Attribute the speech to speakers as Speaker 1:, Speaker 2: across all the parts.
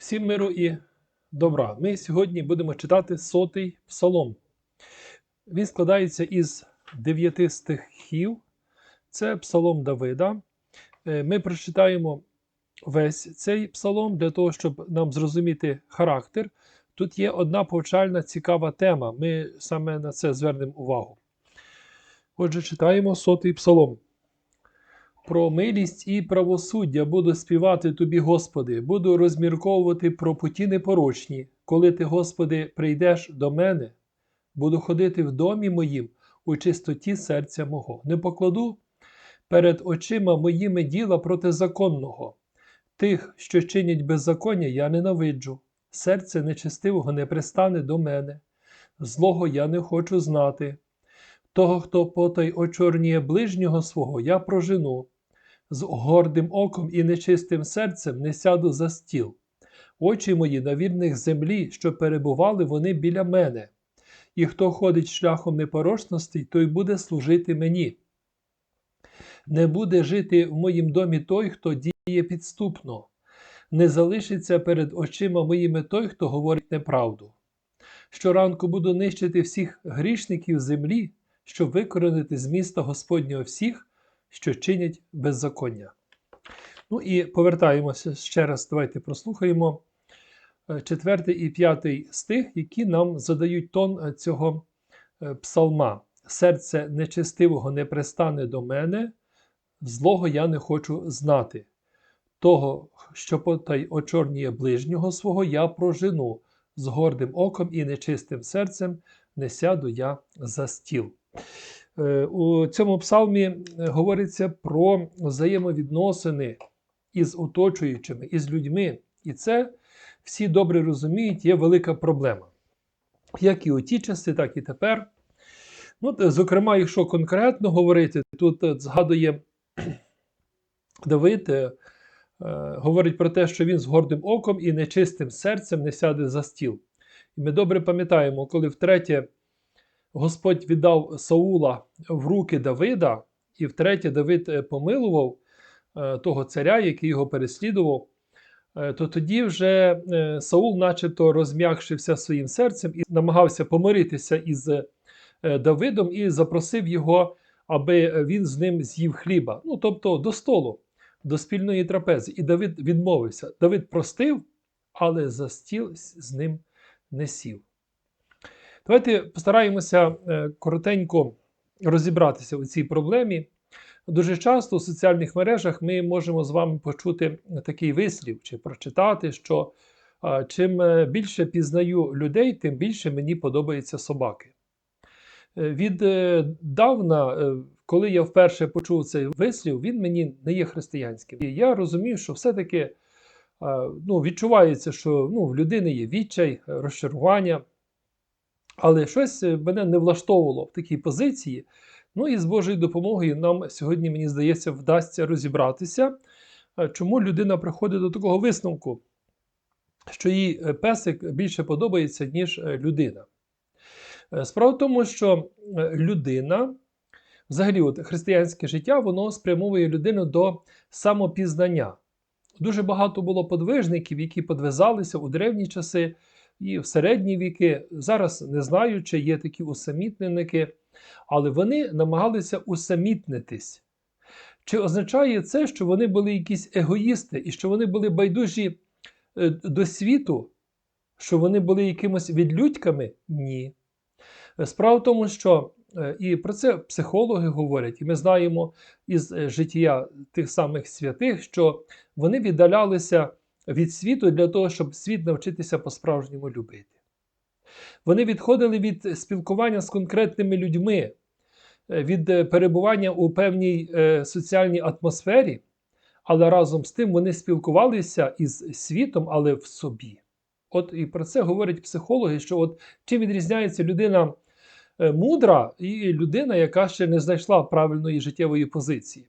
Speaker 1: Всім миру і добра. Ми сьогодні будемо читати сотий псалом. Він складається із дев'яти стихів. Це псалом Давида. Е, Ми прочитаємо весь цей псалом для того, щоб нам зрозуміти характер. Тут є одна повчальна цікава тема. Ми саме на це звернемо увагу. Отже, читаємо сотий псалом. Про милість і правосуддя буду співати тобі, Господи, буду розмірковувати про путі непорочні. Коли ти, Господи, прийдеш до мене, буду ходити в домі моїм у чистоті серця мого. Не покладу перед очима моїми діла протизаконного. Тих, що чинять беззаконня, я ненавиджу. Серце нечестивого не пристане до мене. Злого я не хочу знати. Того, хто потай очорніє ближнього свого, я прожену. З гордим оком і нечистим серцем не сяду за стіл. Очі мої на вірних землі, що перебували вони біля мене. І хто ходить шляхом непорочності, той буде служити мені. Не буде жити в моїм домі той, хто діє підступно, не залишиться перед очима моїми той, хто говорить неправду. Щоранку буду нищити всіх грішників землі, щоб викоренити з міста Господнього всіх, що чинять беззаконня. Ну і повертаємося ще раз, давайте прослухаємо е, четвертий і п'ятий стих, які нам задають тон е, цього е, псалма. Серце нечестивого не пристане до мене, злого я не хочу знати. Того, що потай очорніє ближнього свого, я прожену, з гордим оком і нечистим серцем не сяду я за стіл. Е, У цьому псалмі е, говориться про взаємовідносини із оточуючими, із людьми. І це всі добре розуміють, є велика проблема. Як і у ті часи, так і тепер. Ну, Зокрема, якщо конкретно говорити, тут е, згадує Давид, говорить про те, що він з гордим оком і нечистим серцем не сяде за стіл. І ми добре пам'ятаємо, коли втретє Господь віддав Саула в руки Давида, і втретє Давид е, помилував е, того царя, який його переслідував, е, то тоді вже Саул, начебто, розм'якшився своїм серцем і намагався помиритися із Давидом і запросив його, аби він з ним з'їв хліба. Ну, тобто до столу, до спільної трапези. І Давид відмовився. Давид простив, але за стіл з ним не сів. Давайте постараємося е, коротенько розібратися у цій проблемі. Дуже часто у соціальних мережах ми можемо з вами почути такий вислів чи прочитати, що е, чим е, більше пізнаю людей, тим більше мені подобаються собаки. Віддавна, коли я вперше почув цей вислів, він мені не є християнським. І я розумію, що все-таки ну, відчувається, що ну, в людини є відчай, розчарування. Але щось е, мене не влаштовувало в такій позиції. Ну і з Божою допомогою нам сьогодні, мені здається, вдасться розібратися, е, чому людина приходить до такого висновку, що їй е, песик більше подобається, ніж людина. Справа в тому, що людина, взагалі, от християнське життя, воно спрямовує людину до самопізнання. Дуже багато було подвижників, які подвизалися у древні часи і в середні віки. Зараз не знаю, чи є такі усамітненики, але вони намагалися усамітнитись. Чи означає це, що вони були якісь егоїсти і що вони були байдужі е, до світу, що вони були якимось відлюдьками? Ні. Справа в тому, що е, і про це психологи говорять, і ми знаємо із е, життя тих самих святих, що вони віддалялися від світу для того, щоб світ навчитися по-справжньому любити. Вони відходили від спілкування з конкретними людьми, е, від е, перебування у певній е, соціальній атмосфері, але разом з тим вони спілкувалися із світом, але в собі. От і про це говорять психологи, що от чим відрізняється людина мудра і людина, яка ще не знайшла правильної життєвої позиції.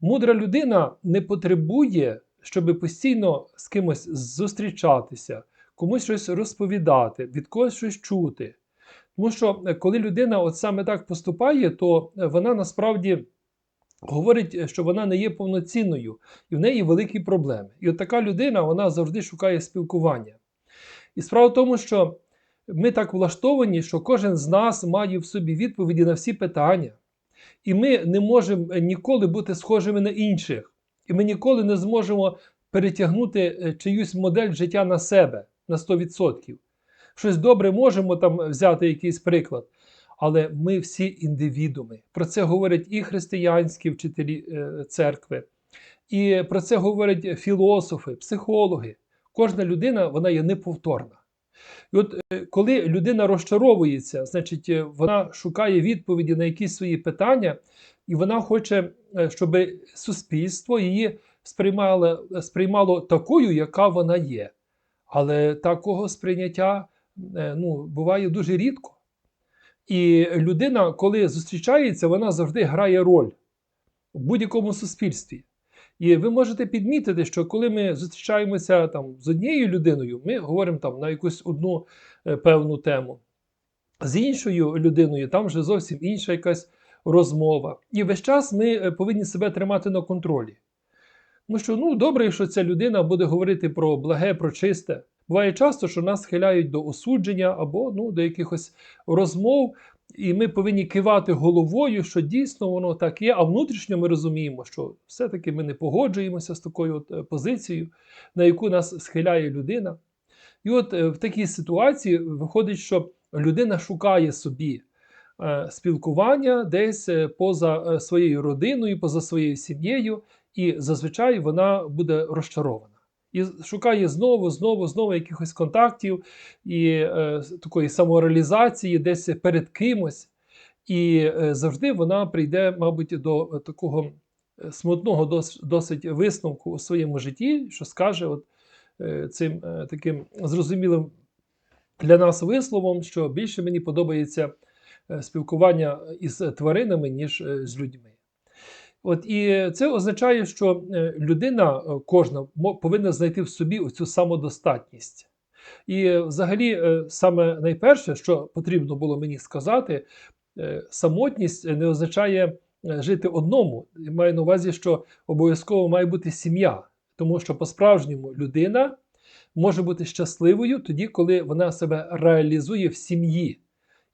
Speaker 1: Мудра людина не потребує, щоб постійно з кимось зустрічатися, комусь щось розповідати, від когось щось чути. Тому що е, коли людина от саме так поступає, то е, вона насправді говорить, е, що вона не є повноцінною, і в неї великі проблеми. І от така людина вона завжди шукає спілкування. І справа в тому, що ми так влаштовані, що кожен з нас має в собі відповіді на всі питання. І ми не можемо ніколи бути схожими на інших. І ми ніколи не зможемо перетягнути е, чиюсь модель життя на себе на 100%. Щось добре можемо там взяти якийсь приклад. Але ми всі індивідуми. Про це говорять і християнські вчителі е, церкви, і про це говорять філософи, психологи. Кожна людина вона є неповторна. І от е, коли людина розчаровується, значить вона шукає відповіді на якісь свої питання, і вона хоче, е, щоб суспільство її сприймало, сприймало такою, яка вона є. Але такого сприйняття е, ну, буває дуже рідко. І людина, коли зустрічається, вона завжди грає роль в будь-якому суспільстві. І ви можете підмітити, що коли ми зустрічаємося там з однією людиною, ми говоримо там на якусь одну е, певну тему. З іншою людиною там вже зовсім інша якась розмова. І весь час ми е, повинні себе тримати на контролі. Тому що ну, добре, що ця людина буде говорити про благе, про чисте. Буває часто, що нас схиляють до осудження або ну, до якихось розмов, і ми повинні кивати головою, що дійсно воно так є, а внутрішньо ми розуміємо, що все-таки ми не погоджуємося з такою от е, позицією, на яку нас схиляє людина. І от е, в такій ситуації виходить, що людина шукає собі спілкування десь е, поза е, своєю родиною, поза своєю сім'єю, і зазвичай вона буде розчарована. І шукає знову, знову, знову якихось контактів і е, такої самореалізації десь перед кимось. І е, завжди вона прийде, мабуть, до е, такого е, смутного дос, досить висновку у своєму житті, що скаже от, е, цим е, таким зрозумілим для нас висловом, що більше мені подобається е, спілкування із тваринами, ніж е, з людьми. От і це означає, що е, людина е, кожна повинна знайти в собі оцю самодостатність. І е, взагалі, е, саме найперше, що потрібно було мені сказати, е, самотність не означає е, жити одному. Я маю на увазі, що обов'язково має бути сім'я, тому що по-справжньому людина може бути щасливою тоді, коли вона себе реалізує в сім'ї,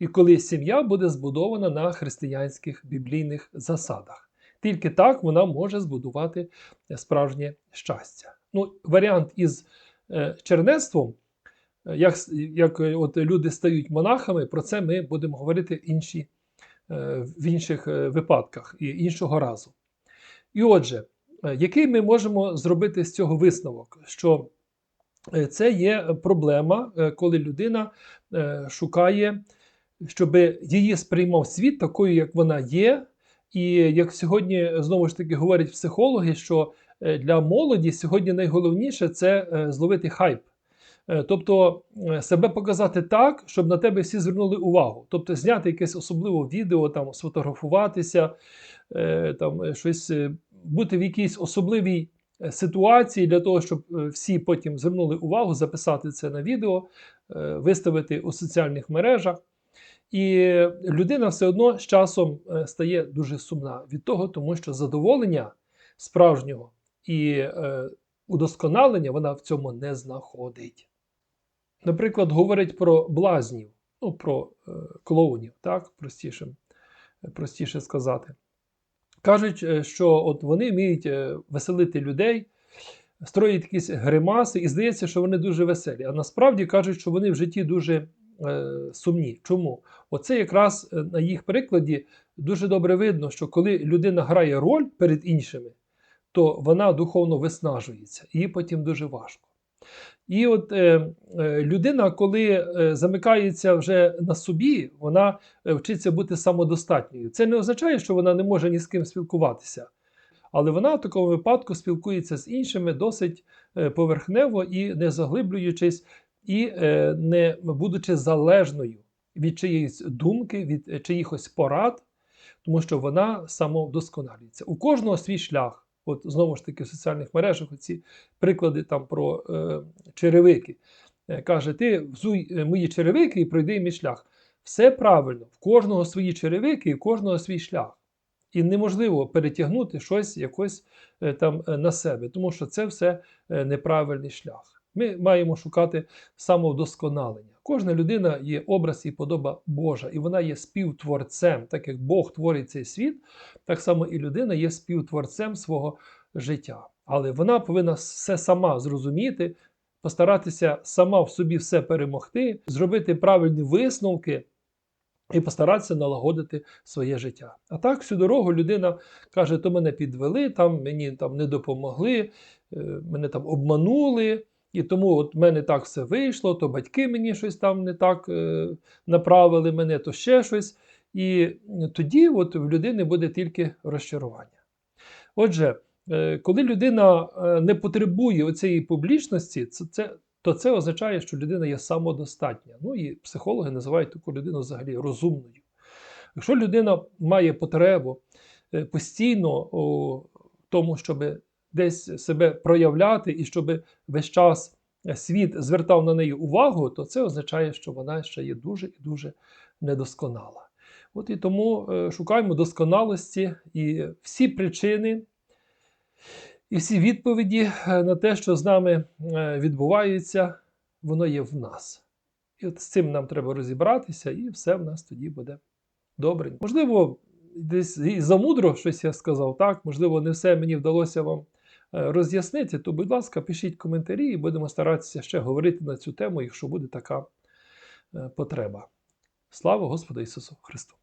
Speaker 1: і коли сім'я буде збудована на християнських біблійних засадах. Тільки так вона може збудувати е, справжнє щастя. Ну, варіант із е, чернецтвом, е, як, як от люди стають монахами, про це ми будемо говорити інші, в інших випадках і іншого разу. І отже, який ми можемо зробити з цього висновок? Що це є проблема, коли людина шукає, щоб її сприймав світ такою, як вона є. І як сьогодні знову ж таки говорять психологи, що е, для молоді сьогодні найголовніше це е, зловити хайп. Е, Тобто себе показати так, щоб на тебе всі звернули увагу. Тобто зняти якесь особливе відео, там, сфотографуватися, там, щось, бути в якійсь особливій ситуації для того, щоб всі потім звернули увагу, записати це на відео, виставити у соціальних мережах. І людина все одно з часом е, стає дуже сумна від того, тому що задоволення справжнього і е, удосконалення вона в цьому не знаходить. Наприклад, говорить про блазнів, ну, про е, клоунів, так, простіше, простіше сказати. Кажуть, що от вони вміють веселити людей, строять якісь гримаси, і здається, що вони дуже веселі. А насправді кажуть, що вони в житті дуже сумні. Чому? Оце якраз е, на їх прикладі дуже добре видно, що коли людина грає роль перед іншими, то вона духовно виснажується, їй потім дуже важко. І от е, е, людина, коли е, замикається вже на собі, вона е, вчиться бути самодостатньою. Це не означає, що вона не може ні з ким спілкуватися. Але вона в такому випадку спілкується з іншими досить е, поверхнево і не заглиблюючись, і е, не будучи залежною від чиєїсь думки, від е, чиїхось порад, тому що вона самовдосконалюється. У кожного свій шлях. От знову ж таки в соціальних мережах оці приклади там про е, черевики. Е, каже: ти взуй е, мої черевики і пройди мій шлях. Все правильно, в кожного свої черевики і в кожного свій шлях. І неможливо перетягнути щось якось там на себе, тому що це все неправильний шлях. Ми маємо шукати самовдосконалення. Кожна людина є образ і подоба Божа, і вона є співтворцем. Так як Бог творить цей світ, так само і людина є співтворцем свого життя. Але вона повинна все сама зрозуміти, постаратися сама в собі все перемогти, зробити правильні висновки і постаратися налагодити своє життя. А так, всю дорогу людина каже: то мене підвели, там мені там не допомогли, е, мене там обманули. І тому от в мене так все вийшло, то батьки мені щось там не так е, направили мене, то ще щось. І тоді от в людини буде тільки розчарування. Отже, е, коли людина е, не потребує оцієї публічності, це, це, то це означає, що людина є самодостатня. Ну і психологи називають таку людину взагалі розумною. Якщо людина має потребу е, постійно у тому, щоб десь себе проявляти і щоб весь час світ звертав на неї увагу, то це означає, що вона ще є дуже і дуже недосконала. От і тому е, шукаємо досконалості і всі причини, і всі відповіді е, на те, що з нами е, відбувається, воно є в нас. І от з цим нам треба розібратися, і все в нас тоді буде добре. Можливо, десь і замудро щось я сказав, так, можливо, не все мені вдалося вам роз'яснити, то, будь ласка, пишіть коментарі і будемо старатися ще говорити на цю тему, якщо буде така е, потреба. Слава Господу Ісусу Христу!